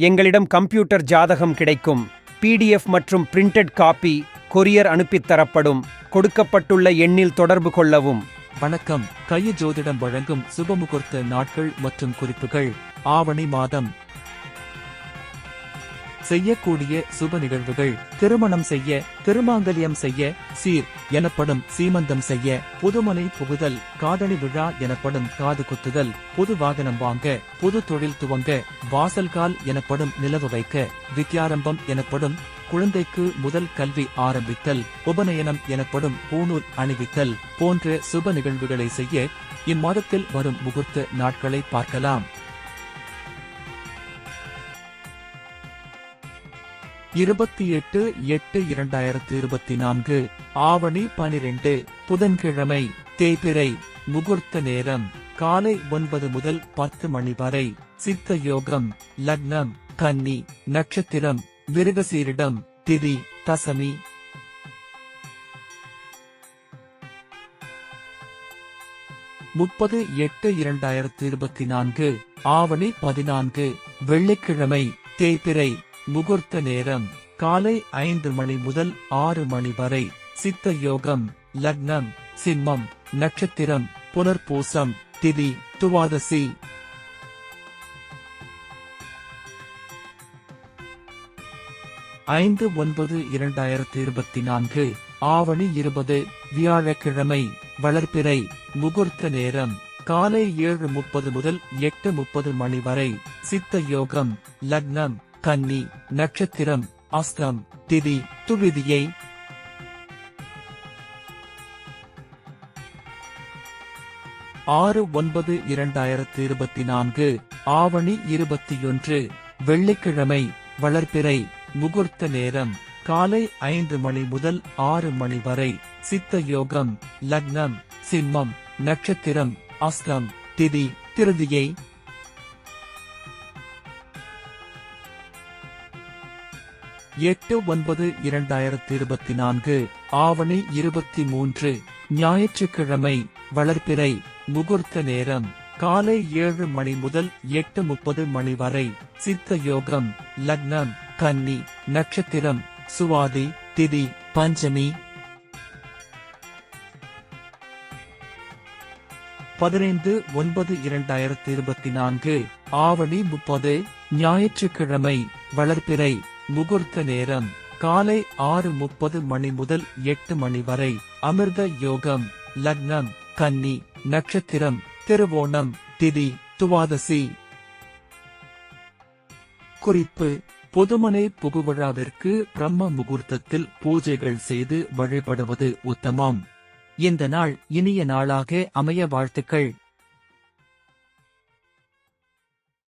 எங்களிடம் கம்ப்யூட்டர் ஜாதகம் கிடைக்கும். பிடிஎஃப் மற்றும் பிரிண்டட் காப்பி கொரியர் அனுப்பித் தரப்படும். கொடுக்கப்பட்டுள்ள எண்ணில் தொடர்பு கொள்ளவும். வணக்கம். கைய ஜோதிடம் வழங்கும் சுபமுகூர்த்த நாட்கள் மற்றும் குறிப்புகள். ஆவணி மாதம் செய்யக்கூடிய சுப நிகழ்வுகள். திருமணம் செய்ய திருமாங்கல்யம் செய்ய சீர் எனப்படும் சீமந்தம் செய்ய புதுமனை புகுதல் காதணி விழா எனப்படும் காது குத்துதல் புது வாகனம் வாங்க புது தொழில் துவங்க வாசல்கால் எனப்படும் நிலவு வைக்க வித்யாரம்பம் எனப்படும் குழந்தைக்கு முதல் கல்வி ஆரம்பித்தல் உபநயனம் எனப்படும் பூணூல் அணிவித்தல் போன்ற சுப நிகழ்வுகளை செய்ய இம்மாதத்தில் வரும் முகூர்த்த நாட்களை பார்க்கலாம். இருபத்தி எட்டு எட்டு இரண்டாயிரத்தி இருபத்தி நான்கு ஆவணி பனிரெண்டு புதன்கிழமை தேய்பிறை முகூர்த்த நேரம் காலை ஒன்பது முதல் பத்து மணி வரை சித்த யோகம் லக்னம் கன்னி நட்சத்திரம் விருகசீரிடம் திதி தசமி. முப்பது எட்டு இரண்டாயிரத்தி இருபத்தி நான்கு ஆவணி பதினான்கு வெள்ளிக்கிழமை தேய்பிறை முகூர்த்த நேரம் காலை ஐந்து மணி முதல் ஆறு மணி வரை. சித்த யோகம் லக்னம் சிம்மம் நட்சத்திரம் புனர்பூசம் திதி துவாதசி. ஐந்து ஒன்பது இரண்டாயிரத்தி இருபத்தி நான்கு ஆவணி இருபது வியாழக்கிழமை வளர்ப்பிறை முகூர்த்த நேரம் காலை ஏழு முப்பது முதல் எட்டு முப்பது மணி வரை. சித்த யோகம் லக்னம் கன்னி நட்சத்திரம் அஸ்தம் திதி துவிதியை ஆறு ஒன்பது இரண்டாயிரத்தி இருபத்தி நான்கு ஆவணி இருபத்தி ஒன்று வெள்ளிக்கிழமை வளர்ப்பிறை முகூர்த்த நேரம் காலை ஐந்து மணி முதல் ஆறு மணி வரை சித்த யோகம் லக்னம் சிம்மம் நட்சத்திரம் அஸ்தம் திதி திருதியை எட்டு ஒன்பது இரண்டாயிரத்தி இருபத்தி நான்கு ஆவணி இருபத்தி மூன்று ஞாயிற்றுக்கிழமை வளர்ப்பிறை முகூர்த்த நேரம் காலை ஏழு மணி முதல் எட்டு முப்பது மணி வரை சித்த யோகம் லக்னம் கன்னி நட்சத்திரம் சுவாதி திதி பஞ்சமி. பதினைந்து ஒன்பது இரண்டாயிரத்தி இருபத்தி நான்கு ஆவணி முப்பது ஞாயிற்றுக்கிழமை வளர்ப்பிறை முகூர்த்த நேரம் காலை ஆறு முப்பது மணி முதல் எட்டு மணி வரை அமிர்த யோகம் லக்னம் கன்னி நட்சத்திரம் திருவோணம் திதி துவாதசி. குறிப்பு பொதுமனை புகுவிழாவிற்கு பிரம்ம முகூர்த்தத்தில் பூஜைகள் செய்து வழிபடுவது உத்தமம். இந்த நாள் இனிய நாளாக அமைய வாழ்த்துக்கள்.